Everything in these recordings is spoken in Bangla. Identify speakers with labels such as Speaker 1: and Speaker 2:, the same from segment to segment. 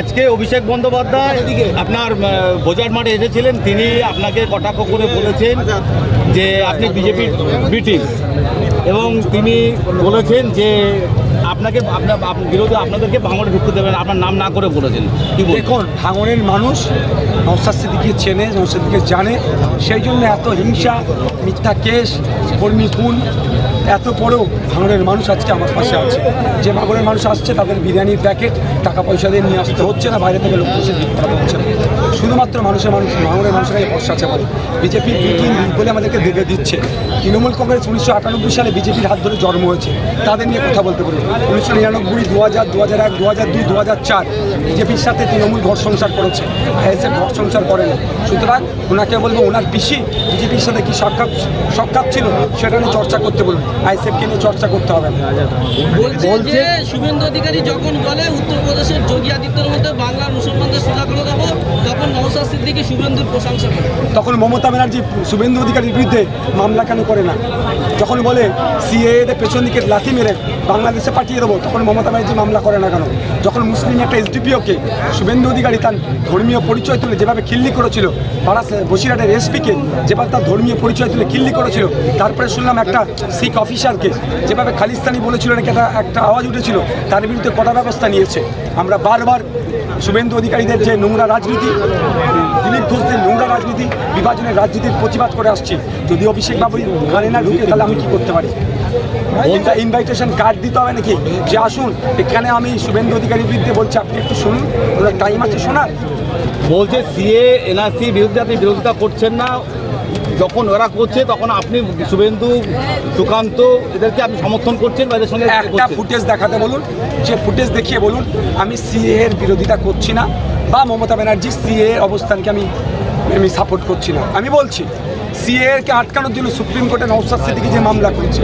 Speaker 1: আজকে অভিষেক বন্দ্যোপাধ্যায় আপনার বোজার মাঠে এসেছিলেন তিনি আপনাকে কটাক্ষ করে বলেছেন যে আপনি বিজেপির বিটিং এবং তিনি বলেছেন যে আপনাকে আপনার বিরোধী আপনাদেরকে ভাঙড়ে ঢুকতে দেবেন আপনার নাম না করে বলেছেন।
Speaker 2: দেখুন ভাঙনের মানুষ নৌসাদ সিদ্দিকে চেনে নৌসাদ জানে সেই জন্য এত হিংসা মিথ্যা কেস কর্মী খুন এত পরেও ভাঙনের মানুষ আজকে আমার পাশে আছে। যে ভাঙনের মানুষ আসছে, তাদের বিরিয়ানির প্যাকেট টাকা পয়সা দিয়ে নিয়ে আসতে হচ্ছে না, বাইরে থেকে লোক এসে দিতে করা হচ্ছে না। শুধুমাত্র মানুষের মানুষ, ভাঙনের মানুষেরাই ভরসা আছে বলে বিজেপি বিটিং বলে আমাদেরকে দেবে দিচ্ছে? তৃণমূল কংগ্রেস উনিশশো আটানব্বই সালে বিজেপির হাত ধরে জন্ম হয়েছে। তাদের নিয়ে কথা বলতে পারি উনিশশো নিরানব্বই দু হাজার দু হাজার এক দু হাজার দুই দু হাজার চার, বিজেপির সাথে তৃণমূল ঘর সংসার করেছে। আইএসএফ ঘর সংসার করে না। সুতরাং ওনাকে বলব, ওনার পিসি বিজেপির সাথে কি সাক্ষাৎ সাক্ষাৎ ছিল? সেটা নিয়ে চর্চা করতে বলব আইএসএফকে নিয়ে চর্চা করতে হবে।
Speaker 3: বলছে শুভেন্দু অধিকারী যখন বলে উত্তরপ্রদেশের যোগী আদিত্যের মধ্যে বাংলার মুসলমানদের সোজা করে দেবো তখন নওসাদ সিদ্দিকী শুভেন্দুর প্রশংসা করে।
Speaker 2: তখন মমতা ব্যানার্জি শুভেন্দু অধিকারীর বিরুদ্ধে মামলা কেন করে না? যখন বলে সিএদের পেছন দিকে লাথি মেরে বাংলাদেশে পাঠিয়ে দেবো তখন মমতা ব্যানার্জি মামলা করে না কেন? যখন মুসলিম একটা এসডিপিওকে শুভেন্দু অধিকারী তার ধর্মীয় পরিচয় তুলে যেভাবে খিল্লি করেছিল পাড়া বসিরহাটের এসপিকে যেভাবে তার ধর্মীয় পরিচয় তুলে খিল্লি করেছিল তারপরে শুনলাম একটা শিখ অফিসারকে যেভাবে খালিস্তানি বলেছিল নাকি একটা একটা আওয়াজ উঠেছিল তার বিরুদ্ধে কড়া ব্যবস্থা নিয়েছে। আমরা বারবার শুভেন্দু অধিকারীদের যে নোংরা রাজনীতি দিলীপ ঘোষদের নোংরা রাজনীতি বিভাজনের রাজনীতির প্রতিবাদ করে আসছি। যদি অভিষেক বাবু গানে না ঢুকে তাহলে আমি কি করতে পারি? বলতে ইনভাইটেশন কার্ড দিতে হবে নাকি? যে আসুন এখানে আমি শুভেন্দু অধিকারীর বিরুদ্ধে বলছি আপনি একটু শুনুন টাইম আছে শোনার
Speaker 1: বলছে সিএ এনআরসি বিরুদ্ধে আপনি বিরোধিতা করছেন না যখন ওরা করছে তখন আপনি শুভেন্দু সুকান্ত এদেরকে আপনি সমর্থন করছেন বা এদের সঙ্গে
Speaker 2: একটা ফুটেজ দেখাতে বলুন যে ফুটেজ দেখিয়ে বলুন আমি সিএ এর বিরোধিতা করছি না বা মমতা ব্যানার্জি সিএ এর অবস্থানকে আমি আমি সাপোর্ট করছি না। আমি বলছি সিএ কে আটকানোর জন্য সুপ্রিম কোর্টে নৌসাদ সিদ্দিকি যে মামলা করেছে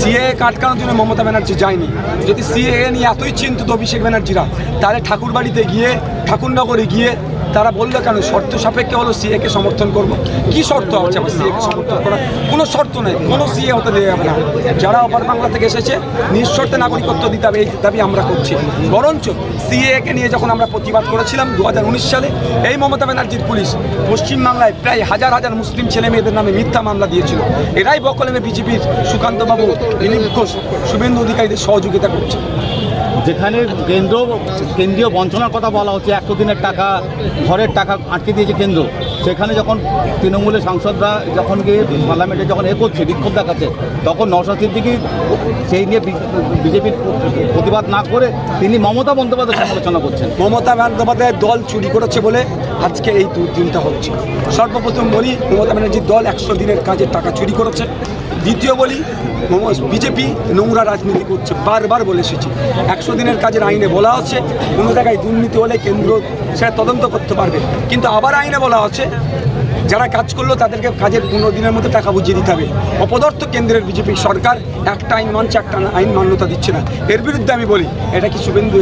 Speaker 2: সিএ কে আটকানোর জন্য মমতা ব্যানার্জি যায়নি। যদি সিএ নিয়ে এতই চিন্তিত অভিষেক ব্যানার্জিরা তাহলে ঠাকুরবাড়িতে গিয়ে ঠাকুরনগরে গিয়ে তারা বলল কেন? শর্ত সাপেক্ষে হলো সিএকে সমর্থন করব। কি শর্ত আছে আমার সিএ কে সমর্থন করা কোনো শর্ত নেই, কোনো সিএ হতে দেওয়া যাবে না। যারা অপার বাংলা থেকে এসেছে, নিঃশর্তে নাগরিকত্ব দিতে হবে, এই দাবি আমরা করছি। বরঞ্চ সিএকে নিয়ে যখন আমরা প্রতিবাদ করেছিলাম দু হাজার উনিশ সালে, এই মমতা ব্যানার্জির পুলিশ পশ্চিমবাংলায় প্রায় হাজার হাজার মুসলিম ছেলে মেয়েদের নামে মিথ্যা মামলা দিয়েছিল। এরাই বকলেমে বিজেপির সুকান্তবাবু, দিলীপ ঘোষ, শুভেন্দু অধিকারীদের সহযোগিতা করছে।
Speaker 1: যেখানে কেন্দ্র, কেন্দ্রীয় বঞ্চনার কথা বলা হচ্ছে একশো দিনের টাকা, ঘরের টাকা আটকে দিয়েছে কেন্দ্র। সেখানে যখন তৃণমূলের সাংসদরা যখন গিয়ে পার্লামেন্টে যখন এ করছে, বিক্ষোভ দেখাচ্ছে, তখন নওশাদ সিদ্দিকি সেই নিয়ে বিজেপির প্রতিবাদ না করে তিনি মমতা বন্দ্যোপাধ্যায় সমালোচনা করছেন।
Speaker 2: মমতা বন্দ্যোপাধ্যায়ের দল চুরি করেছে বলে আজকে এই দুর্দিনটা হচ্ছে। সর্বপ্রথম বলি, মমতা ব্যানার্জির দল একশো দিনের কাজের টাকা চুরি করেছে। দ্বিতীয় বলি বিজেপি নোংরা রাজনীতি করছে, বারবার বলে এসেছি। একশো দিনের কাজের আইনে বলা আছে, কোনো জায়গায় দুর্নীতি হলে কেন্দ্র সেটা তদন্ত করতে পারবে। কিন্তু আবার আইনে বলা আছে, যারা কাজ করল তাদেরকে কাজের পনেরো দিনের মধ্যে টাকা বুঝিয়ে দিতে হবে। অপদার্থ কেন্দ্রের বিজেপি সরকার একটা আইন মানছে, একটা আইন মান্যতা দিচ্ছে না। এর বিরুদ্ধে আমি বলি, এটা কি শুভেন্দু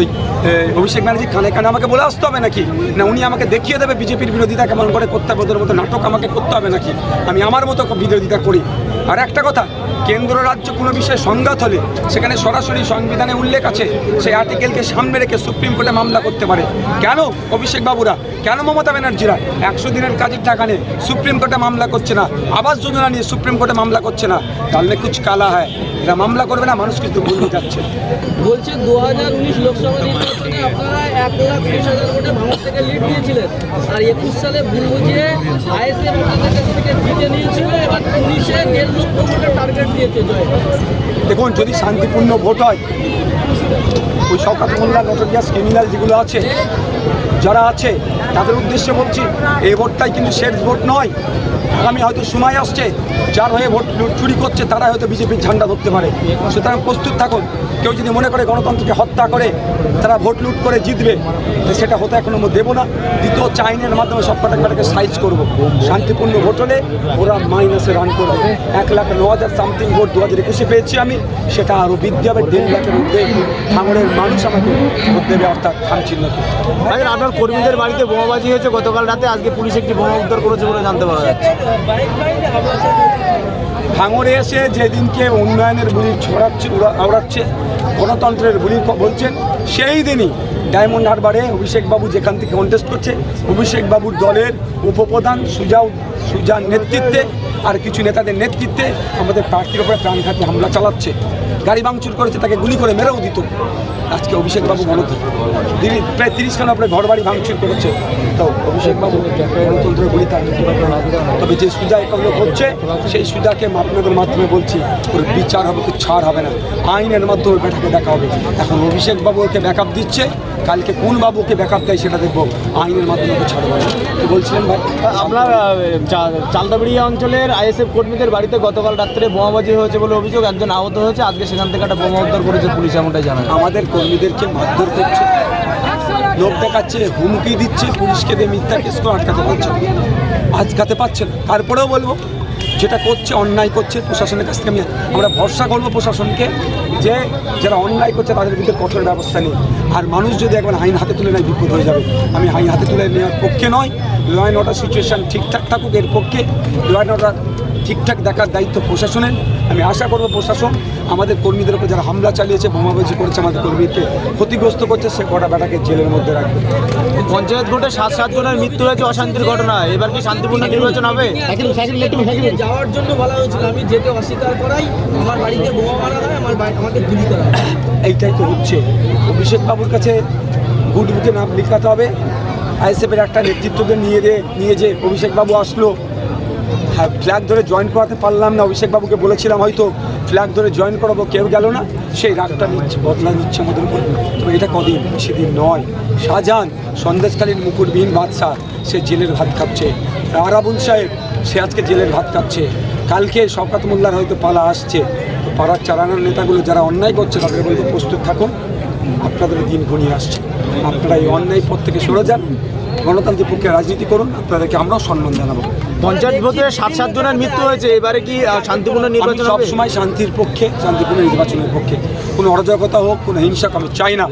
Speaker 2: অভিষেক ব্যানার্জি কানে কানে আমাকে বলে আসতে হবে নাকি? না উনি আমাকে দেখিয়ে দেবে বিজেপির বিরোধিতা কেমন করে করতে হবে ওদের মতো নাটক আমাকে করতে হবে নাকি? আমি আমার মতো বিরোধিতা করি। আর একটা কথা, কেন্দ্র রাজ্য কোনো বিষয়ে সংঘাত হলে সেখানে সরাসরি সংবিধানে উল্লেখ আছে, সেই আর্টিকেলকে সামনে রেখে সুপ্রিম কোর্টে মামলা করতে পারে। কেন অভিষেক বাবুরা? কেন মমতা ব্যানার্জিরা? একশো দিনের কাজের টাকা নিয়ে সুপ্রিম কোর্টে মামলা করছে না, আবাস যোজনা নিয়ে সুপ্রিম কোর্টে মামলা করছে না? তাহলে কুচ কালা হয়। এরা মামলা করবে না, মানুষ কিন্তু ভুল যাচ্ছে।
Speaker 3: বলছে দু হাজার উনিশ লোকসভা নির্বাচনে আপনারা এক লাখ ত্রিশ হাজার ভোটে ভারত থেকে লিড দিয়েছিলেন। আর একুশ সালে ভুল বুঝিয়ে আইএসএফ কাছ থেকে জিতে নিয়েছিল, এবার উনিশে দেড় লক্ষ ভোটের টার্গেট দিয়েছে জয়
Speaker 2: দেখুন, যদি শান্তিপূর্ণ ভোট হয়, ওই শওকাত মোল্লা নটরিয়াস ক্রিমিনাল যেগুলো আছে, যারা আছে, তাদের উদ্দেশ্যে বলছি, এই ভোটটাই কিন্তু শেষ ভোট নয়। আগামী হয়তো সময় আসছে যার হয়ে ভোট চুরি করছে তারা হয়তো বিজেপির ঝান্ডা ধরতে পারে। সুতরাং প্রস্তুত থাকুন। কেউ যদি মনে করে গণতন্ত্রকে হত্যা করে তারা ভোট লুট করে জিতবে সেটা হতে এখনও দেবো না। দ্বিতীয় চাইনের মাধ্যমে সব কটাকে সাইজ করব। শান্তিপূর্ণ ভোট হলে ওরা মাইনাসে রান করবে। এক লাখ ন হাজার সামথিং ভোট দু হাজার একুশে পেয়েছি আমি। সেটা আরও বৃদ্ধি হবে। দেড় লাখের মধ্যে ভাঙড়ের মানুষ আমাকে ভোট দেবে অর্থাৎ খাম চিহ্ন
Speaker 4: আচ্ছা, আপনার কর্মীদের বাড়িতে বোমাবাজি হয়েছে গতকাল রাতে। আজকে পুলিশ একটি বোমা উদ্ধার করেছে বলে জানতে পারা যাচ্ছে।
Speaker 2: ভাঙড়ে এসে যেদিনকে উন্নয়নের বুলি ছড়াচ্ছে আওড়াচ্ছে, গণতন্ত্রের বুলি বলছেন, সেই দিনই ডায়মন্ড হারবারে অভিষেকবাবু যেখান থেকে কন্টেস্ট করছে, অভিষেকবাবুর দলের উপপ্রধান সুজাউ সুজার নেতৃত্বে আর কিছু নেতাদের নেতৃত্বে আমাদের প্রার্থীর ওপরে প্রাণঘাতী হামলা চালাচ্ছে। গাড়ি ভাঙচুর করেছে, তাকে গুলি করে মেরেও দিত। আজকে অভিষেক বাবু গণতন্ত্র প্রায় তিরিশ খান আপনার ঘর বাড়ি ভাঙচুর করেছে। তো অভিষেক বাবু গণতন্ত্রের বলি তার। তবে যে সুজা এগুলো করছে সেই সুজাকে আপনাদের মাধ্যমে বলছি, ওর বিচার হবে তো ছাড় হবে না। আইনের মাধ্যমে বেটাকে দেখা হবে। এখন অভিষেক বাবু ওকে ব্যাকআপ দিচ্ছে। কালকে কোন বাবু ওকে ব্যাকআপ দেয় সেটা দেখব। আইনের মাধ্যমে ওকে ছাড় হবে তো বলছিলেন ভাই?
Speaker 4: আপনার চালদাবড়িয়া অঞ্চলের আইএসএফ কর্মীদের বাড়িতে গতকাল রাত্রে বোমাবাজি হয়েছে বলে অভিযোগ একজন আহত হয়েছে। আজকে সেখান থেকে একটা বোমা উদ্ধার করেছে পুলিশ, এমনটাই জানা
Speaker 2: আমাদের কর্মীদেরকে মারধর করছে। লোক দেখাচ্ছে, হুমকি দিচ্ছে, পুলিশকে দিয়ে মিথ্যা কেস আটকাতে পারছে আজকাতে পারছে না। তারপরেও বলব যেটা করছে অন্যায় করছে প্রশাসনের কাছ থেকে আমি আমরা ভরসা করব প্রশাসনকে যে যারা অন্যায় করছে তাদের বিরুদ্ধে কঠোর ব্যবস্থা নেই আর মানুষ যদি একবার আইন হাতে তুলে নেয় বিপদ হয়ে যাবে। আমি আইন হাতে তুলে নেওয়ার পক্ষে নয় ল অ্যান্ড অর্ডার সিচুয়েশন ঠিকঠাক থাকুক এর পক্ষে। ল অ্যান্ড অর্ডার ঠিকঠাক দেখার দায়িত্ব প্রশাসনের। আমি আশা করব প্রশাসন আমাদের কর্মীদের উপর যারা হামলা চালিয়েছে বোমাবাজি করেছে আমাদের কর্মীকে ক্ষতিগ্রস্ত করছে সে কটা বেটাকে জেলের মধ্যে রাখবে।
Speaker 4: পঞ্চায়েত ভোটে সাত সাত জনের মৃত্যু হয়েছে অশান্তির ঘটনা। এবার কি শান্তিপূর্ণ নির্বাচন হবে?
Speaker 3: যাওয়ার জন্য বলা হয়েছিল, আমি যেতে অস্বীকার করাই, আমার বাড়িতে বোমা মারা হয়, আমার আমাকে গুলি করা
Speaker 2: এইটাই তো হচ্ছে। অভিষেক বাবুর কাছে গুড বুকে নাম লিখাতে হবে। আইএসএফের একটা নেতৃত্বকে নিয়ে নিয়ে যে অভিষেকবাবু আসলো হ্যাঁ ফ্ল্যাগ ধরে জয়েন করাতে পারলাম না। অভিষেকবাবুকে বলেছিলাম হয়তো ফ্ল্যাগ ধরে জয়েন করাবো, কেউ গেল না। সেই রাগটা নিচ্ছে বদলা নিচ্ছে আমাদের উপর। তবে এটা কদিন? সেদিন নয়। শাহজাহান সন্দেশকালীন মুকুটবিহীন বাদশাহ, সে জেলের ভাত খাচ্ছে। আরাবুল সাহেব সে আজকে জেলের ভাত খাচ্ছে। কালকে শওকাত মোল্লার হয়তো পালা আসছে। তো পাড়ার চালানোর নেতাগুলো যারা অন্যায় করছে তাদের বলতে প্রস্তুত থাকুন আপনাদের দিন ঘনিয়ে আসছে। আপনারা এই অন্যায় পথ থেকে সরে যান গণতান্ত্রিক পক্ষে রাজনীতি করুন আপনাদেরকে আমরাও সম্মান জানাব।
Speaker 4: পঞ্চায়েত ভোটে সাত সাত জনের মৃত্যু হয়েছে এবারে কি শান্তিপূর্ণ নির্বাচন হবে?
Speaker 2: সবসময় শান্তির পক্ষে শান্তিপূর্ণ নির্বাচনের পক্ষে। কোনো অরাজকতা হোক কোনো হিংসা আমি চাই না।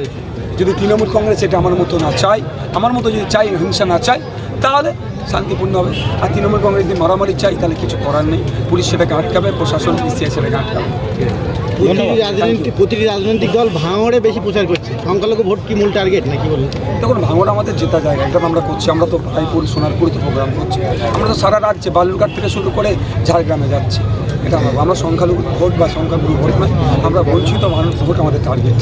Speaker 2: যদি তৃণমূল কংগ্রেস এটা আমার মতো না চাই আমার মতো যদি চাই হিংসা না চাই তাহলে শান্তিপূর্ণ হবে আর তৃণমূল কংগ্রেস যদি মারামারি চাই তাহলে কিছু করার নেই। পুলিশ সেটাকে আটকাবে প্রশাসন পিসিআই সেটাকে আটকাবে।
Speaker 5: প্রতিটি রাজনৈতিক প্রতিটি রাজনৈতিক দল ভাঙড়ে বেশি প্রচার করছে। সংখ্যালঘু ভোট কি মূল টার্গেট নাকি বলুন?
Speaker 2: দেখুন ভাঙড় আমাদের জেতা জায়গা এটা তো আমরা করছি। আমরা তো রায়পুর সোনারপুরে তো প্রোগ্রাম করছি। আমরা তো সারা রাজ্যে বালুরঘাট থেকে শুরু করে ঝাড়গ্রামে যাচ্ছি। এটা আমরা আমরা সংখ্যালঘু ভোট বা সংখ্যাগুরু ভোট নয় আমরা বঞ্চিত মানুষ ভোট আমাদের টার্গেট